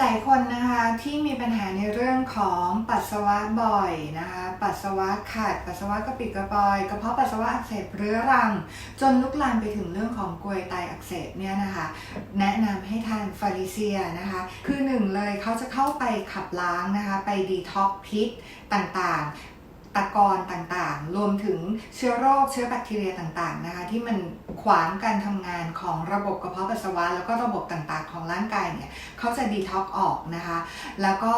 หลายคนนะคะที่มีปัญหาในเรื่องของปัสสาวะบ่อยนะคะปัสสาวะขาดปัสสาวะกระปิดกระปอยกระเพาะปัสสาวะอักเสบเรื้อรัง จนลุกลามไปถึงเรื่องของกลวยไตอักเสบเนี่ยนะคะแนะนำให้ทานฟาริเซียนะคะคือหนึ่งเลยเขาจะเข้าไปขับล้างนะคะไปดีท็อกพิษต่างๆ ตะกอนต่างๆ รวมถึงเชื้อโรคเชื้อแบคทีเรียต่างๆนะคะที่มันขวางการทำงานของระบบกระเพาะปัสสาวะ แล้วก็ระบบต่างๆ ของร่างกายเนี่ยเขาจะดีท็อกออกนะคะ แล้วก็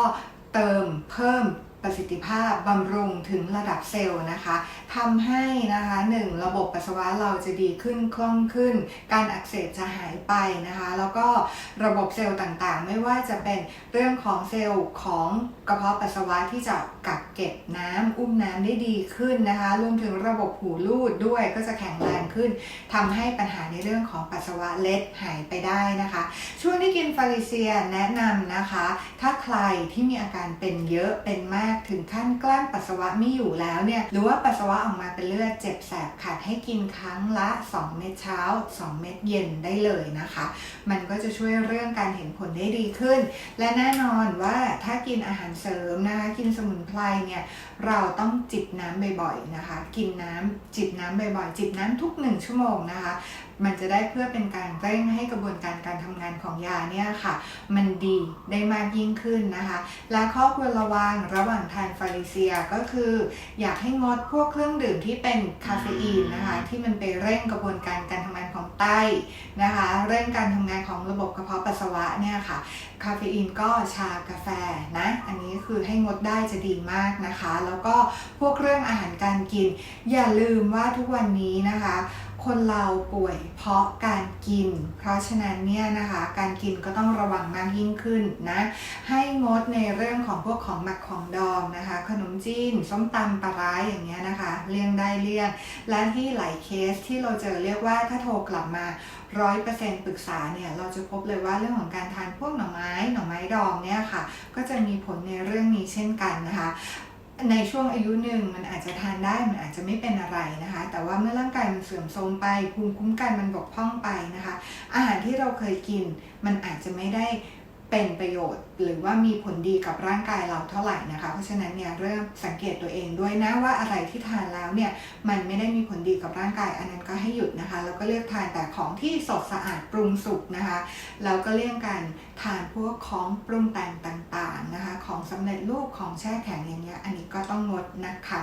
เติมเพิ่มประสิทธิภาพบำรุงถึงระดับเซลล์นะคะทำให้นะคะหนึ่งระบบปัสสาวะเราจะดีขึ้นคล่องขึ้น การอักเสบจะหายไปนะคะ แล้วก็ระบบเซลล์ต่างๆ ไม่ว่าจะเป็นเรื่องของเซลล์ของกระเพาะปัสสาวะที่จะกักเก็บน้ำอุ้มน้ำได้ดีขึ้นนะคะ รวมถึงระบบหูรูดด้วยก็จะแข็งแรงขึ้นทำให้ปัญหาในเรื่องของปัสสาวะเล็ดหายไปได้นะคะ ช่วงที่กินฟาริเซียแนะนำนะคะ ถ้าใครที่มีอาการเป็นเยอะเป็นมากถึงขั้นกลั้นปัสสาวะไม่อยู่แล้วเนี่ยหรือว่าปัสสาวะออกมาเป็นเลือดเจ็บแสบขัดให้กินครั้งละ 2 เม็ดเช้า 2 เม็ดเย็นได้เลยนะคะ มันก็จะช่วยเรื่องการเห็นผลได้ดีขึ้น และแน่นอนว่าถ้ากินอาหารเสริมนะคะกินสมุนไพรเนี่ยเราต้องจิบน้ำบ่อยๆนะคะ กินน้ำจิบน้ำบ่อยๆ จิบน้ำทุกหนึ่งชั่วโมงนะคะมันจะได้เพื่อเป็นการเร่งให้กระบวนการการทำงานของยาเนี่ยค่ะ มันดีได้มากยิ่งขึ้นนะคะ และข้อควรระวังระหว่างทานฟาริเซียก็คือ อยากให้งดพวกเครื่องดื่มที่เป็นคาเฟอีนนะคะ ที่มันไปเร่งกระบวนการการทำงานของไตนะคะ เร่งการทำงานของระบบกระเพาะปัสสาวะเนี่ยค่ะ คาเฟอีนก็ชากาแฟนะ อันนี้คือให้งดได้จะดีมากนะคะ แล้วก็พวกเรื่องอาหารการกิน อย่าลืมว่าทุกวันนี้นะคะ คนเราป่วยเพราะการกิน เพราะฉะนั้นเนี่ยนะคะ การกินก็ต้องระวังมากยิ่งขึ้นนะ ให้งดในเรื่องของพวกของหมักของดองนะคะ ขนมจีนส้มตำปลาร้าอย่างเงี้ยนะคะ เลี่ยงได้เลี่ยง และที่หลายเคสที่เราเจอเรียกว่าถ้าโทรกลับมาร้อยเปอร์เซ็นต์ปรึกษาเนี่ยเราจะพบเลยว่าเรื่องของการทานพวกหน่อไม้หน่อไม้ดองเนี่ยค่ะ ก็จะมีผลในเรื่องนี้เช่นกันนะคะ ในช่วงอายุหนึ่งมันอาจจะทานได้มันอาจจะไม่เป็นอะไรนะคะ แต่ว่าเมื่อร่างกายมันเสื่อมโทรมไปภูมิคุ้มกันมันบกพร่องไปนะคะ อาหารที่เราเคยกินมันอาจจะไม่ได้เป็นประโยชน์ หรือว่ามีผลดีกับร่างกายเราเท่าไหร่นะคะ เพราะฉะนั้นเนี่ยเริ่มสังเกตตัวเองด้วยนะว่าอะไรที่ทานแล้วเนี่ยมันไม่ได้มีผลดีกับร่างกายอันนั้นก็ให้หยุดนะคะแล้วก็เลือกทานแต่ของที่สดสะอาดปรุงสุกนะคะแล้วก็เลี่ยงการทานพวกของปรุงแต่งต่าง ๆนะคะ ของสำเร็จรูปของแช่แข็งอย่างเงี้ย อันนี้ก็ต้องงดนะคะ